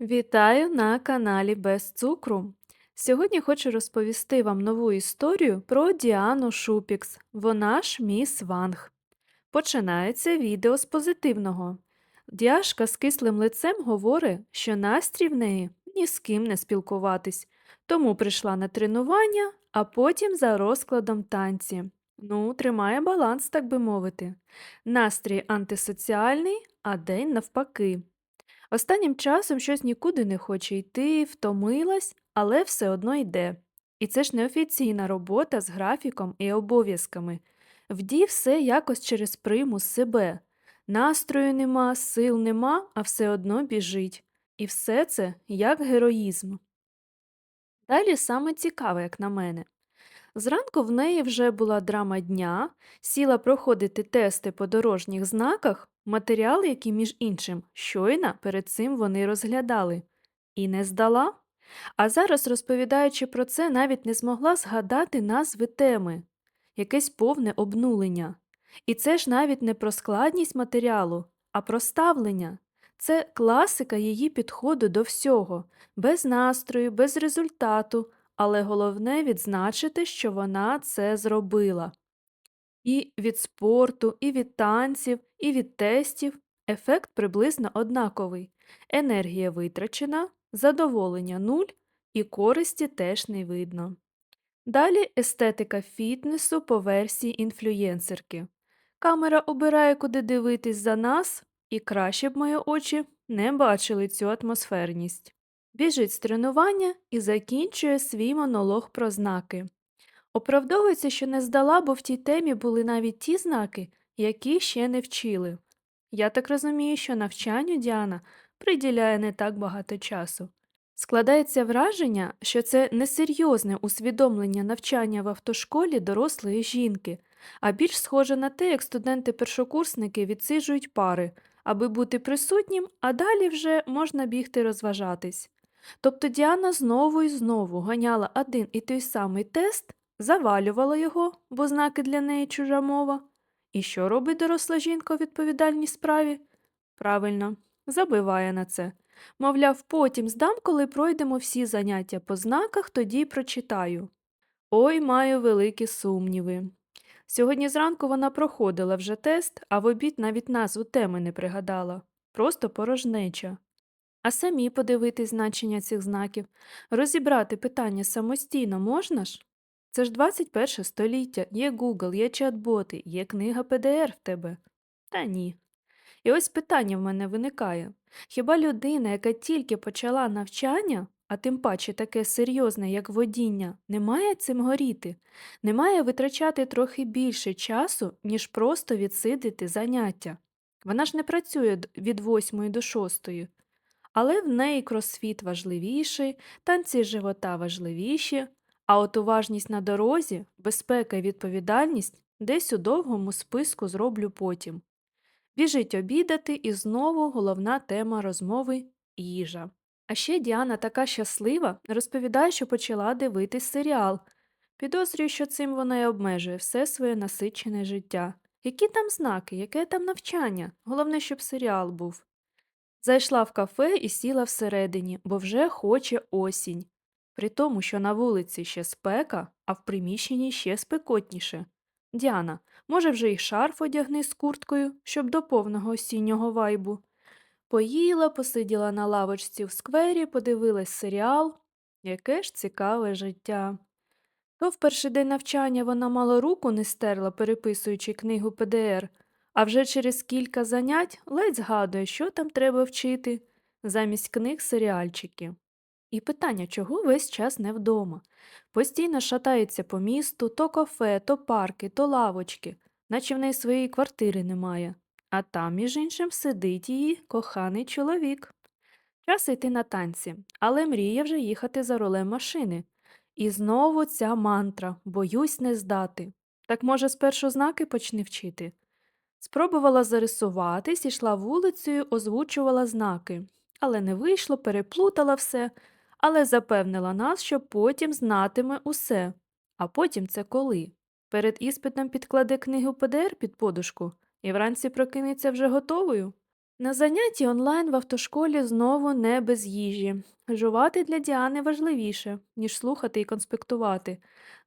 Вітаю на каналі Без цукру. Сьогодні хочу розповісти вам нову історію про Діану Шупікс. Вона ж міс Ванг. Починається відео з позитивного. Діашка з кислим лицем говорить, що настрій в неї ні з ким не спілкуватись, тому прийшла на тренування, а потім за розкладом танці. Ну, тримає баланс, так би мовити. Настрій антисоціальний, а день навпаки. Останнім часом щось нікуди не хоче йти, втомилась, але все одно йде. І це ж неофіційна робота з графіком і обов'язками. Вді все якось через примус себе. Настрою нема, сил нема, а все одно біжить. І все це як героїзм. Далі саме цікаве, як на мене. Зранку в неї вже була драма дня, сіла проходити тести по дорожніх знаках, матеріал, який, між іншим, щойно перед цим вони розглядали, і не здала. А зараз, розповідаючи про це, навіть не змогла згадати назви теми, якесь повне обнулення. І це ж навіть не про складність матеріалу, а про ставлення. Це класика її підходу до всього, без настрою, без результату, але головне відзначити, що вона це зробила. І від спорту, і від танців, і від тестів ефект приблизно однаковий. Енергія витрачена, задоволення нуль, і користі теж не видно. Далі естетика фітнесу по версії інфлюєнсерки. Камера обирає, куди дивитись за нас, і краще б мої очі не бачили цю атмосферність. Біжить з тренування і закінчує свій монолог про знаки. Оправдовується, що не здала, бо в тій темі були навіть ті знаки, які ще не вчили. Я так розумію, що навчанню Діана приділяє не так багато часу. Складається враження, що це несерйозне усвідомлення навчання в автошколі дорослої жінки, а більш схоже на те, як студенти-першокурсники відсиджують пари, аби бути присутнім, а далі вже можна бігти розважатись. Тобто Діана знову і знову ганяла один і той самий тест, завалювала його, бо знаки для неї чужа мова. І що робить доросла жінка у відповідальній справі? Правильно, забиває на це. Мовляв, потім здам, коли пройдемо всі заняття по знаках, тоді й прочитаю. Ой, маю великі сумніви. Сьогодні зранку вона проходила вже тест, а в обід навіть назву теми не пригадала. Просто порожнеча. А самі подивитись значення цих знаків, розібрати питання самостійно можна ж? Це ж 21 століття, є Google, є чат-боти, є книга ПДР в тебе. Та ні. І ось питання в мене виникає. Хіба людина, яка тільки почала навчання, а тим паче таке серйозне, як водіння, не має цим горіти, не має витрачати трохи більше часу, ніж просто відсидити заняття? Вона ж не працює від 8 до 6. Але в неї кросфіт важливіший, танці живота важливіші, а от уважність на дорозі, безпека і відповідальність десь у довгому списку зроблю потім. Біжить обідати, і знову головна тема розмови їжа. А ще Діана така щаслива, розповідає, що почала дивитись серіал. Підозрюю, що цим вона й обмежує все своє насичене життя. Які там знаки, яке там навчання? Головне, щоб серіал був. Зайшла в кафе і сіла всередині, бо вже хоче осінь. При тому, що на вулиці ще спека, а в приміщенні ще спекотніше. Діана, може, вже й шарф одягни з курткою, щоб до повного осіннього вайбу. Поїла, посиділа на лавочці в сквері, подивилась серіал. Яке ж цікаве життя. То в перший день навчання вона мало руку не стерла, переписуючи книгу ПДР, а вже через кілька занять ледь згадує, що там треба вчити, замість книг серіальчики. І питання, чого весь час не вдома. Постійно шатається по місту, то кафе, то парки, то лавочки, наче в неї своєї квартири немає. А там, між іншим, сидить її коханий чоловік. Час йти на танці, але мріє вже їхати за рулем машини. І знову ця мантра боюсь не здати. Так, може, спершу знаки почни вчити. Спробувала зарисуватись, ішла вулицею, озвучувала знаки, але не вийшло, переплутала все, але запевнила нас, що потім знатиме усе. А потім це коли? Перед іспитом підкладе книгу ПДР під подушку і вранці прокинеться вже готовою? На занятті онлайн в автошколі знову не без їжі. Жувати для Діани важливіше, ніж слухати і конспектувати.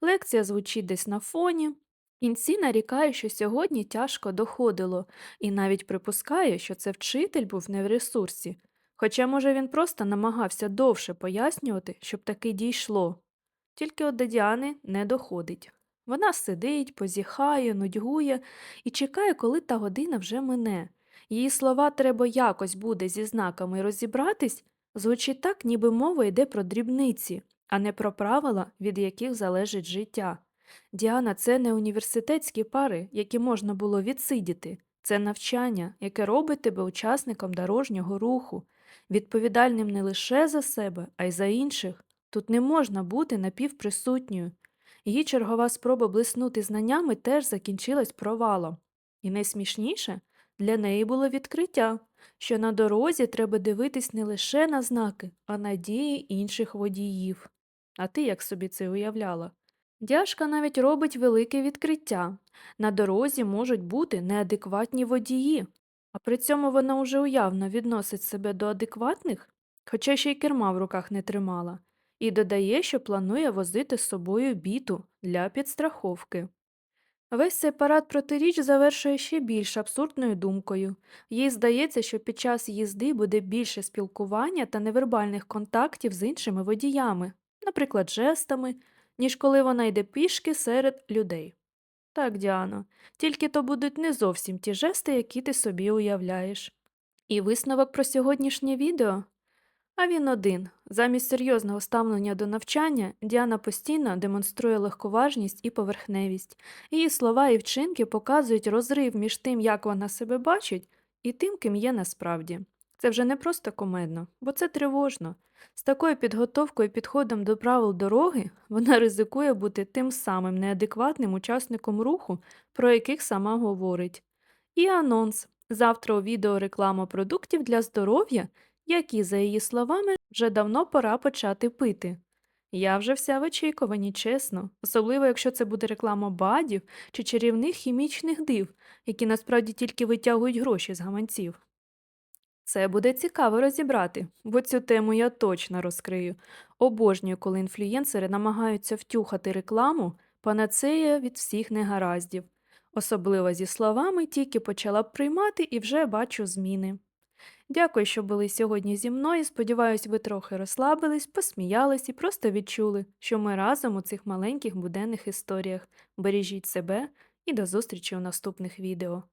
Лекція звучить десь на фоні. Кінці нарікає, що сьогодні тяжко доходило, і навіть припускає, що це вчитель був не в ресурсі. Хоча, може, він просто намагався довше пояснювати, щоб таки дійшло. Тільки от до Діани не доходить. Вона сидить, позіхає, нудьгує і чекає, коли та година вже мине. Її слова треба якось буде зі знаками розібратись, звучить так, ніби мова йде про дрібниці, а не про правила, від яких залежить життя. Діана, це не університетські пари, які можна було відсидіти. Це навчання, яке робить тебе учасником дорожнього руху, відповідальним не лише за себе, а й за інших. Тут не можна бути напівприсутньою. Її чергова спроба блиснути знаннями теж закінчилась провалом. І найсмішніше для неї було відкриття, що на дорозі треба дивитись не лише на знаки, а на дії інших водіїв. А ти як собі це уявляла? Дяшка навіть робить велике відкриття. На дорозі можуть бути неадекватні водії, а при цьому вона уже уявно відносить себе до адекватних, хоча ще й керма в руках не тримала, і додає, що планує возити з собою біту для підстраховки. Весь цей парад протиріч завершує ще більш абсурдною думкою. Їй здається, що під час їзди буде більше спілкування та невербальних контактів з іншими водіями, наприклад, жестами, ніж коли вона йде пішки серед людей. Так, Діано, тільки то будуть не зовсім ті жести, які ти собі уявляєш. І висновок про сьогоднішнє відео а він один. Замість серйозного ставлення до навчання Діана постійно демонструє легковажність і поверхневість. Її слова і вчинки показують розрив між тим, як вона себе бачить, і тим, ким є насправді. Це вже не просто комедно, бо це тривожно. З такою підготовкою і підходом до правил дороги вона ризикує бути тим самим неадекватним учасником руху, про яких сама говорить. І анонс. Завтра у відео реклама продуктів для здоров'я які, за її словами, вже давно пора почати пити. Я вже вся в очікуванні, чесно, особливо якщо це буде реклама бадів чи чарівних хімічних див, які насправді тільки витягують гроші з гаманців. Це буде цікаво розібрати, бо цю тему я точно розкрию. Обожнюю, коли інфлюєнсери намагаються втюхати рекламу, панацея від всіх негараздів. Особливо зі словами тільки почала б приймати і вже бачу зміни. Дякую, що були сьогодні зі мною. Сподіваюсь, ви трохи розслабились, посміялись і просто відчули, що ми разом у цих маленьких буденних історіях. Бережіть себе і до зустрічі у наступних відео.